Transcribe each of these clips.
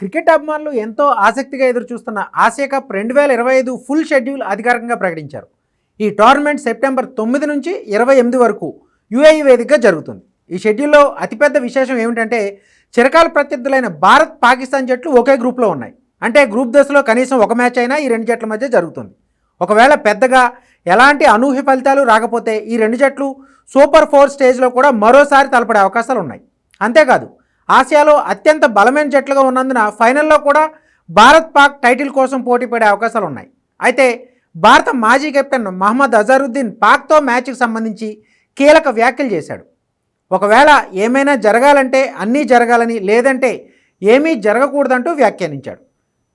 Cricket అభిమానులు ఎంతో ఆసక్తిగా ఎదురుచూస్తున్న ఆసియా కప్ రెండు వేల ఇరవై ఐదు ఫుల్ షెడ్యూల్ అధికారికంగా ప్రకటించారు. ఈ టోర్నమెంట్ సెప్టెంబర్ తొమ్మిది నుంచి ఇరవై ఎనిమిది వరకు యుఏఈ వేదికగా జరుగుతుంది. ఈ షెడ్యూల్లో అతిపెద్ద విశేషం ఏమిటంటే చిరకాల ప్రత్యర్థులైన భారత్ పాకిస్తాన్ జట్లు ఒకే గ్రూప్లో ఉన్నాయి. అంటే గ్రూప్ దశలో కనీసం ఒక మ్యాచ్ అయినా ఈ రెండు జట్ల మధ్య జరుగుతుంది. ఒకవేళ పెద్దగా ఎలాంటి అనూహ్య ఫలితాలు రాకపోతే ఈ రెండు జట్లు సూపర్ ఫోర్ స్టేజ్లో కూడా మరోసారి తలపడే అవకాశాలు ఉన్నాయి. అంతేకాదు ఆసియాలో అత్యంత బలమైన జట్లుగా ఉన్నందున ఫైనల్లో కూడా భారత్ పాక్ టైటిల్ కోసం పోటీ పడే అవకాశాలు ఉన్నాయి. అయితే భారత మాజీ కెప్టెన్ మహమ్మద్ అజారుద్దీన్ పాక్తో మ్యాచ్కి సంబంధించి కీలక వ్యాఖ్యలు చేశాడు. ఒకవేళ ఏమైనా జరగాలంటే అన్నీ జరగాలని లేదంటే ఏమీ జరగకూడదంటూ వ్యాఖ్యానించాడు.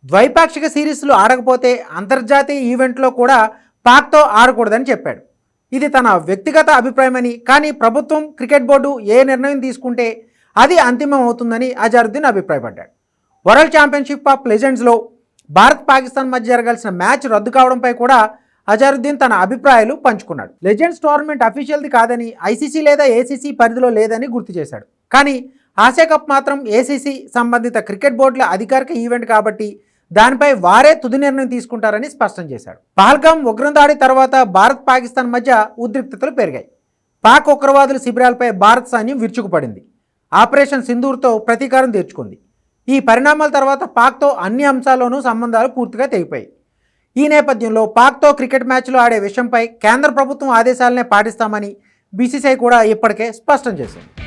ద్వైపాక్షిక సిరీస్లు ఆడకపోతే అంతర్జాతీయ ఈవెంట్లో కూడా పాక్తో ఆడకూడదని చెప్పాడు. ఇది తన వ్యక్తిగత అభిప్రాయమని కానీ ప్రభుత్వం క్రికెట్ బోర్డు ఏ నిర్ణయం తీసుకుంటే అది అంతిమం అవుతుందని అజారుద్దీన్ అభిప్రాయపడ్డాడు. వరల్డ్ ఛాంపియన్షిప్ ఆఫ్ లెజెండ్స్లో భారత్ పాకిస్తాన్ మధ్య జరగాల్సిన మ్యాచ్ రద్దు కావడంపై కూడా అజారుద్దీన్ తన అభిప్రాయాలు పంచుకున్నాడు. లెజెండ్స్ టోర్నమెంట్ అఫీషియల్ది కాదని ఐసీసీ లేదా ఏసీసీ పరిధిలో లేదని గుర్తు చేశాడు. కానీ ఆసియా కప్ మాత్రం ఏసీసీ సంబంధిత క్రికెట్ బోర్డుల అధికారిక ఈవెంట్ కాబట్టి దానిపై వారే తుది నిర్ణయం తీసుకుంటారని స్పష్టం చేశాడు. పహల్గాం ఉగ్రం దాడి తర్వాత భారత్ పాకిస్తాన్ మధ్య ఉద్రిక్తతలు పెరిగాయి. పాక్ ఉగ్రవాదుల శిబిరాలపై భారత్ సైన్యం విరుచుకుపడింది. ఆపరేషన్ సింధూర్తో ప్రతీకారం తీర్చుకుంది. ఈ పరిణామాల తర్వాత పాక్తో అన్ని అంశాల్లోనూ సంబంధాలు పూర్తిగా తెగిపోయాయి. ఈ నేపథ్యంలో పాక్తో క్రికెట్ మ్యాచ్లు ఆడే విషయంపై కేంద్ర ప్రభుత్వం ఆదేశాలనే పాటిస్తామని బీసీసీఐ కూడా ఇప్పటికే స్పష్టం చేసింది.